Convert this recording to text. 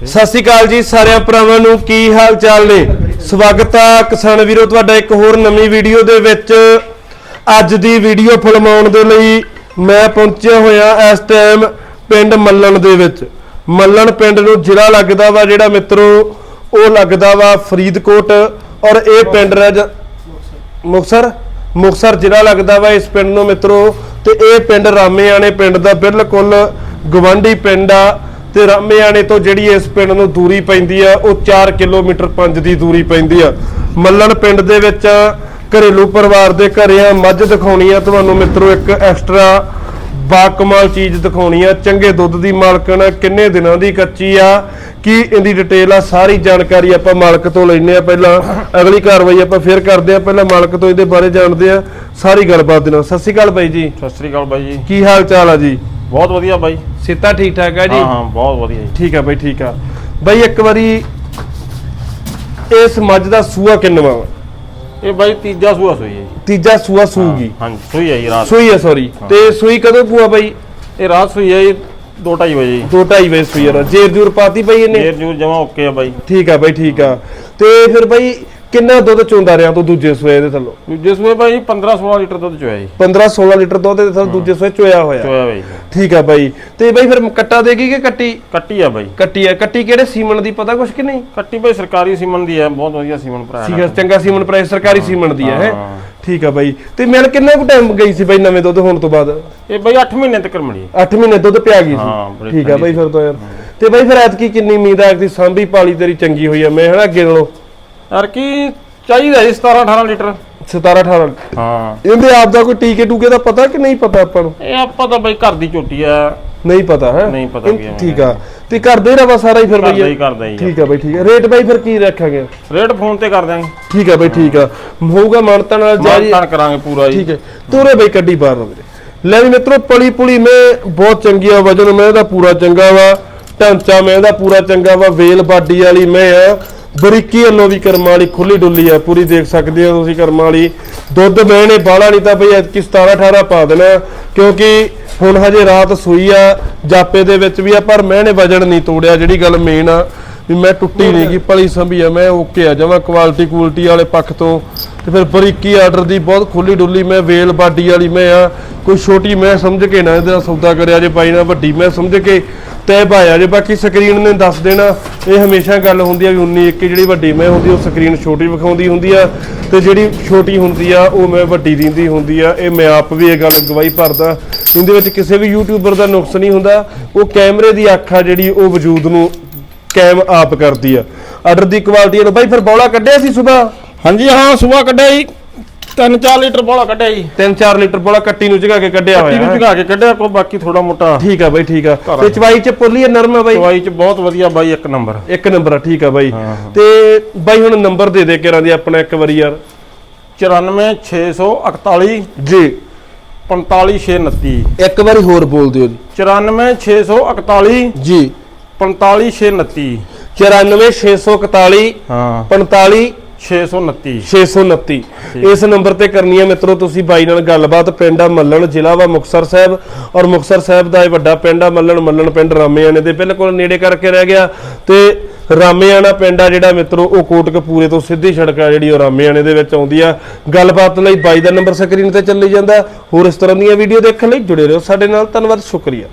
ਸਤਿ ਸ਼੍ਰੀ ਅਕਾਲ ਜੀ ਸਾਰਿਆਂ ਭਰਾਵਾਂ ਨੂੰ, ਕੀ ਹਾਲ ਚਾਲ ਨੇ? ਸਵਾਗਤ ਆ ਕਿਸਾਨ ਵੀਰੋ, ਤੁਹਾਡਾ ਇੱਕ ਹੋਰ ਨਵੀਂ ਵੀਡੀਓ ਦੇ ਵਿੱਚ। ਅੱਜ ਦੀ ਵੀਡੀਓ ਫਿਲਮਾਉਣ ਦੇ ਲਈ ਮੈਂ ਪਹੁੰਚਿਆ ਹੋਇਆ ਇਸ ਟਾਈਮ ਪਿੰਡ ਮੱਲਣ ਦੇ ਵਿੱਚ। ਮੱਲਣ ਪਿੰਡ ਨੂੰ ਜ਼ਿਲ੍ਹਾ ਲੱਗਦਾ ਵਾ ਜਿਹੜਾ ਮਿੱਤਰੋ, ਉਹ ਲੱਗਦਾ ਵਾ ਫਰੀਦਕੋਟ ਔਰ ਇਹ ਪਿੰਡ ਰਜ ਮੁਕਸਰ? ਮੁਕਸਰ ਜ਼ਿਲ੍ਹਾ ਲੱਗਦਾ ਵਾ ਇਸ ਪਿੰਡ ਨੂੰ ਮਿੱਤਰੋ। ਤੇ ਇਹ ਪਿੰਡ ਰਾਮੇਆਣੇ ਪਿੰਡ ਦਾ ਬਿਲਕੁਲ ਗਵੰਡੀ ਪਿੰਡ ਆ। ਤੇ ਰਾਮੇਆਣੇ ਤੋਂ ਜਿਹੜੀ ਇਸ ਪਿੰਡ ਨੂੰ ਦੂਰੀ ਪੈਂਦੀ ਆ ਉਹ 4 ਕਿਲੋਮੀਟਰ 5 ਦੀ ਦੂਰੀ ਪੈਂਦੀ ਆ। ਮੱਲਣ ਪਿੰਡ ਦੇ ਵਿੱਚ ਘਰੇਲੂ ਪਰਿਵਾਰ ਦੇ ਘਰੇ ਆ ਮੱਝ ਦਿਖਾਉਣੀ ਆ ਤੁਹਾਨੂੰ ਮਿੱਤਰੋ ਇੱਕ ਐਕਸਟਰਾ ਬਾਕਮਾਲ ਚੀਜ਼ ਦਿਖਾਉਣੀ ਆ। ਚੰਗੇ ਦੁੱਧ ਦੀ ਮਾਲਕਣ ਕਿੰਨੇ ਦਿਨਾਂ ਦੀ ਕੱਚੀ ਆ ਕੀ ਇਹਦੀ ਡਿਟੇਲ ਆ ਸਾਰੀ ਜਾਣਕਾਰੀ ਆਪਾਂ ਮਾਲਕ ਤੋਂ ਲੈਣੇ ਆ ਪਹਿਲਾਂ। ਅਗਲੀ ਕਾਰਵਾਈ ਆਪਾਂ ਫੇਰ ਕਰਦੇ ਆ ਪਹਿਲਾਂ ਮਾਲਕ ਤੋਂ ਇਹਦੇ ਬਾਰੇ ਜਾਣਦੇ ਆ। ਸਾਰੀ ਗੱਲਬਾਤ ਦੇ ਨਾਲ। ਸਤਿ ਸ਼੍ਰੀ ਅਕਾਲ ਬਾਈ ਜੀ। ਸਤਿ ਸ੍ਰੀ ਅਕਾਲ ਬਾਈ ਜੀ। ਕੀ ਹਾਲ ਚਾਲ ਆ ਜੀ? ਬਹੁਤ ਵਧੀਆ ਬਾਈ। ਸਿੱਤਾ ਠੀਕ ਠਾਕ ਆ ਜੀ? ਹਾਂ ਹਾਂ ਬਹੁਤ ਵਧੀਆ ਜੀ। ਠੀਕ ਆ ਬਾਈ ਠੀਕ ਆ। ਬਾਈ ਇੱਕ ਵਾਰੀ ਇਸ ਮੱਝ ਦਾ ਸੂਆ ਕਿੰਨਵਾ ਵਾ? ਇਹ ਬਾਈ ਤੀਜਾ ਸੂਆ ਸੂਈ ਹੈ ਜੀ। ਤੀਜਾ ਸੂਆ ਸੂਗੀ। ਹਾਂਜੀ ਸੂਈ ਹੈ ਜੀ ਰਾਤ। ਸੂਈ ਆ ਸੌਰੀ ਤੇ ਸੂਈ ਕਦੋਂ ਪੂਆ ਬਾਈ? ਇਹ ਰਾਤ ਸੂਈ ਹੈ ਜੀ 2:30 ਵਜੇ ਜੀ। 2:30 ਵਜੇ ਸੂਈ ਆ ਜੇਰ ਜੂਰ ਪਾਤੀ ਬਾਈ ਇਹਨੇ? ਜੇਰ ਜੂਰ ਜਮਾ ਓਕੇ ਆ ਬਾਈ। ਠੀਕ ਆ ਬਾਈ ਠੀਕ ਆ। ਤੇ ਫਿਰ ਬਾਈ ਕਿੰਨਾ ਦੁੱਧ ਚੋਂਦਾ ਰਿਆ ਤੂੰ ਦੂਜੇ ਸੂਏ ਦੇ ਥੱਲੋਂ? ਦੂਜੇ ਸੂਏ ਬਾਈ 15 16 ਲੀਟਰ ਦੁੱਧ ਚੋਇਆ ਜੀ। 15 16 ਲੀਟਰ ਦੁੱਧ ਦੇ ਥੱਲੋਂ ਦੂਜੇ ਸੂਏ ਚੋਇਆ ਹੋਇਆ। ਚੋਇਆ ਬਾਈ ਠੀਕ ਆ ਬਾਈ। ਤੇ ਬਾਈ ਫਿਰ ਕੱਟਾ ਦੇਗੀ ਕਿ ਕੱਟੀ? ਕੱਟੀ ਆ ਬਾਈ। ਕੱਟੀ ਆ। ਕੱਟੀ ਕਿਹੜੇ ਸੀਮਨ ਦੀ ਪਤਾ ਕੁਛ ਕਿ ਨਹੀਂ? ਕੱਟੀ ਬਾਈ ਸਰਕਾਰੀ ਸੀਮਨ ਦੀ ਹੈ ਬਹੁਤ ਵਧੀਆ ਸੀਮਨ ਭਰਾ ਠੀਕ ਆ ਚੰਗਾ ਸੀਮਨ ਪ੍ਰਾਈਸ ਸਰਕਾਰੀ ਸੀਮਨ ਦੀ ਹੈ? ਹਾਂ। ਠੀਕ ਆ ਬਾਈ। ਤੇ ਮਿਲ ਕਿੰਨਾ ਕੁ ਟਾਈਮ ਗਈ ਸੀ ਬਾਈ ਨਵੇਂ ਦੁੱਧ ਹੋਣ ਤੋਂ ਬਾਅਦ? ਇਹ ਬਾਈ 8 ਮਹੀਨੇ ਤੱਕ ਮਿਲੀ। 8 ਮਹੀਨੇ ਦੁੱਧ ਪਿਆ ਗਈ ਹਾਂ, ਸੀ ਬੜੀ ਠੀਕ ਆ ਬਾਈ ਫਿਰ ਤਾਂ ਯਾਰ। ਤੇ ਬਾਈ ਫਿਰ ਐਤਕੀ ਕਿੰਨੀ ਉਮੀਦ ਆ ਕਿ ਸਾਂਭੀ ਪਾਲੀ ਤੇਰੀ ਚੰਗੀ ਹੋਈ ਆ। ਮੈਂ ਹਨਾ ਅੱਗੇ ਨਾਲੋਂ ਯਾਰ ਕੀ ਚਾਹੀਦਾ ਜੀ 17 18 ਲੀਟਰ। 17 18 ਹਾਂ। ਇਹਦੇ ਆਪ ਦਾ ਕੋਈ ਟੀਕੇ ਟੂਕੇ ਦਾ ਪਤਾ ਕਿ ਨਹੀਂ ਪਤਾ ਆਪਾਂ ਨੂੰ? ਇਹ ਆਪਾਂ ਤਾਂ ਬਾਈ ਘਰ ਦੀ ਝੋਟੀ ਆ। ਨਹੀਂ ਪਤਾ ਹੈ? ਨਹੀਂ ਪਤਾ ਕੀ। ਠੀਕ ਆ। ਤੇ ਕਰਦੇ ਰਵਾ ਸਾਰਾ ਹੀ ਫਿਰ ਬਈ। ਹੀ ਕਰਦਾ ਜੀ ਠੀਕ ਆ ਬਈ ਠੀਕ ਆ। ਰੇਟ ਬਾਈ ਫਿਰ ਕੀ ਰੱਖਾਂਗੇ? ਰੇਟ ਫੋਨ ਤੇ ਕਰ ਦਾਂਗੇ ਠੀਕ ਆ ਬਈ ਠੀਕ ਆ। ਹੋਊਗਾ ਮਾਨਤਾ ਨਾਲ ਜਾਰੀ ਮਾਨ ਕਰਾਂਗੇ ਪੂਰਾ ਜੀ। ਠੀਕ ਹੈ ਤੋਰੇ ਬਈ ਕੱਢੀ ਬਾਹਰ ਨਾ ਵੀਰੇ ਲੈ ਵੀ ਮਿੱਤਰੋ ਪਲੀ ਪੁਲੀ ਮੈਂ ਬਹੁਤ ਚੰਗੀ ਆ ਵਜਨ ਮੈਂ ਇਹਦਾ ਪੂਰਾ ਚੰਗਾ ਵਾ। ਢਾਂਚਾ ਮੈਂ ਇਹਦਾ ਪੂਰਾ ਚੰਗਾ ਵਾ। ਵੇਲ ਬਾਡੀ ਵਾਲੀ ਮੈਂ ਆ। ਬਰੀਕੀ ਵੱਲੋਂ ਵੀ ਕਰਮਾਂ ਵਾਲੀ ਖੁੱਲੀ ਡੁੱਲੀ ਆ, ਪੂਰੀ ਦੇਖ ਸਕਦੇ ਹੋ ਤੁਸੀਂ ਕਰਮਾਂ ਵਾਲੀ। ਦੁੱਧ ਮੈਂ ਨੇ ਬਾਲਾ ਨਹੀਂ ਤਾਂ ਬਈ ਐਤਕੀ 17 18 ਪਾ ਦੇਣਾ, ਕਿਉਂਕਿ ਹੁਣ ਹਜੇ ਰਾਤ ਸੂਈ ਆ, ਜਾਪੇ ਦੇ ਵਿੱਚ ਵੀ ਆ, ਪਰ ਮੈਂ ਨੇ ਵਜਨ ਨਹੀਂ ਤੋੜਿਆ, ਜਿਹੜੀ ਗੱਲ ਮੇਨ ਆ, ਵੀ ਮੈਂ ਟੁੱਟੀ ਨਹੀਂ ਗਈ ਭਲੀ ਸੰਭੀ ਆ, ਮੈਂ ਓਕੇ ਆ, ਜਮਾ ਕੁਆਲਿਟੀ ਕੁਆਲਿਟੀ ਵਾਲੇ ਪੱਖ ਤੋਂ। ਤੇ ਫਿਰ ਬਰੀਕੀ ਆਰਡਰ ਦੀ ਬਹੁਤ ਖੁੱਲੀ ਡੁੱਲੀ, ਮੈਂ ਵੇਲ ਬਾਡੀ ਵਾਲੀ ਮੈਂ ਆ, ਕੋਈ ਛੋਟੀ ਮੈਂ ਸਮਝ ਕੇ ਨਾ ਇਹਦਾ ਸੌਦਾ ਕਰਿਆ ਜੇ ਪਾਈ ਨਾ ਵੱਡੀ ਮੈਂ ਸਮਝ ਕੇ। ਤੈ ਪਾਇਆ ਜੇ, ਬਾਕੀ ਸਕਰੀਨ ਨੇ ਦੱਸ ਦੇਣਾ। ਇਹ ਹਮੇਸ਼ਾ ਗੱਲ ਹੁੰਦੀ ਆ ਵੀ 19 21 ਜਿਹੜੀ ਵੱਡੀ ਮੈਂ ਹੁੰਦੀ, ਉਹ ਸਕਰੀਨ ਛੋਟੀ ਵਿਖਾਉਂਦੀ ਹੁੰਦੀ ਆ। ਤੇ ਜਿਹੜੀ ਛੋਟੀ ਹੁੰਦੀ ਆ, ਉਹ ਮੈਂ ਵੱਡੀ ਦਿੰਦੀ ਹੁੰਦੀ ਆ। ਇਹ ਮੈਂ ਆਪ ਵੀ ਇਹ ਗੱਲ ਗਵਾਹੀ ਭਰਦਾ। ਇਹਦੇ ਵਿੱਚ ਕਿਸੇ ਵੀ ਯੂਟਿਊਬਰ ਦਾ ਨੁਕਸ ਨਹੀਂ ਹੁੰਦਾ। ਉਹ ਕੈਮਰੇ ਦੀ ਅੱਖ ਆ ਜਿਹੜੀ, ਉਹ ਵਜੂਦ ਨੂੰ ਕੈਮ ਆਪ ਕਰਦੀ ਆ। ਆਰਡਰ ਦੀ ਕੁਆਲਿਟੀ ਨੂੰ ਬਾਈ, ਫਿਰ ਬੌਲਾ ਕੱਢਿਆ ਸੀ ਸਵੇਰ ਹਾਂਜੀ, ਹਾਂ ਸਵੇਰ ਕੱਢਿਆ ਜੀ। 3-4 ਲੀਟਰ ਬੋਲਾ ਕੱਢਿਆ ਜੀ। 3-4 ਲੀਟਰ ਬੌਲਾ ਕੱਟੀ ਨੂੰ ਜਗਾ ਕੇ ਕੱਢਿਆ ਕੱਟੀ ਹੋਇਆ ਨੂੰ ਹੈ। ਝੁਕਾ ਕੇ ਕੱਢਿਆ ਕੋ ਬਾਕੀ ਥੋੜਾ ਮੋਟਾ ਠੀਕ ਆ ਬਾਈ ਠੀਕ ਆ। ਘਰ ਤੇ ਚਵਾਈ ਚ ਪੁੱਲੀ ਆ ਨਰਮ ਆ ਬਾਈ? ਦਵਾਈ ਚ ਬਹੁਤ ਵਧੀਆ ਬਾਈ ਇੱਕ ਨੰਬਰ। ਇੱਕ ਨੰਬਰ ਆ ਠੀਕ ਆ ਬਾਈ। ਤੇ ਬਾਈ ਹੁਣ ਨੰਬਰ ਦੇ ਦੇ ਕਰਾਂ ਦੀ ਆਪਣਾ ਇੱਕ ਵਾਰੀ ਯਾਰ। 94648 ਜੀ। 45629 ਇੱਕ ਵਾਰੀ ਹੋਰ ਬੋਲ ਦਿਓ ਜੀ। 94648 ਜੀ। 45629 94641 ਹਾਂ। 45 629 629 ਇਸ ਨੰਬਰ ਤੇ ਕਰਨੀ ਹੈ ਮਿੱਤਰੋ ਤੁਸੀਂ ਬਾਈ ਨਾਲ ਗੱਲਬਾਤ ਪਿੰਡ ਆ ਮੱਲਣ ਜ਼ਿਲ੍ਹਾ ਵਾ ਮੁਕਸਰ ਸਾਹਿਬ। ਔਰ ਮੁਕਸਰ ਸਾਹਿਬ ਦਾ ਇਹ ਵੱਡਾ ਪਿੰਡ ਆ ਮੱਲਣ ਮੱਲਣ ਪਿੰਡ ਰਾਮੇਆਣੇ ਦੇ। ਬਿਲਕੁਲ ਨੇੜੇ ਕਰਕੇ ਰਹਿ ਗਿਆ। ਤੇ ਰਾਮੇਆਣਾ ਪਿੰਡ ਆ ਜਿਹੜਾ ਮਿੱਤਰੋ ਉਹ ਕੋਟਕਪੂਰੇ ਤੋਂ ਸਿੱਧੀ ਸੜਕ ਆ ਜਿਹੜੀ ਉਹ ਰਾਮੇਆਣੇ ਦੇ ਵਿੱਚ ਆਉਂਦੀ ਆ। ਗੱਲਬਾਤ ਲਈ ਬਾਈ ਦਾ ਨੰਬਰ ਸਕਰੀਨ ਤੇ ਚੱਲੀ ਜਾਂਦਾ। ਹੋਰ ਇਸ ਤਰ੍ਹਾਂ ਦੀਆਂ ਵੀਡੀਓ ਦੇਖਣ ਲਈ ਜੁੜੇ ਰਹੋ ਸਾਡੇ ਨਾਲ। ਧੰਨਵਾਦ ਸ਼ੁਕਰੀਆ।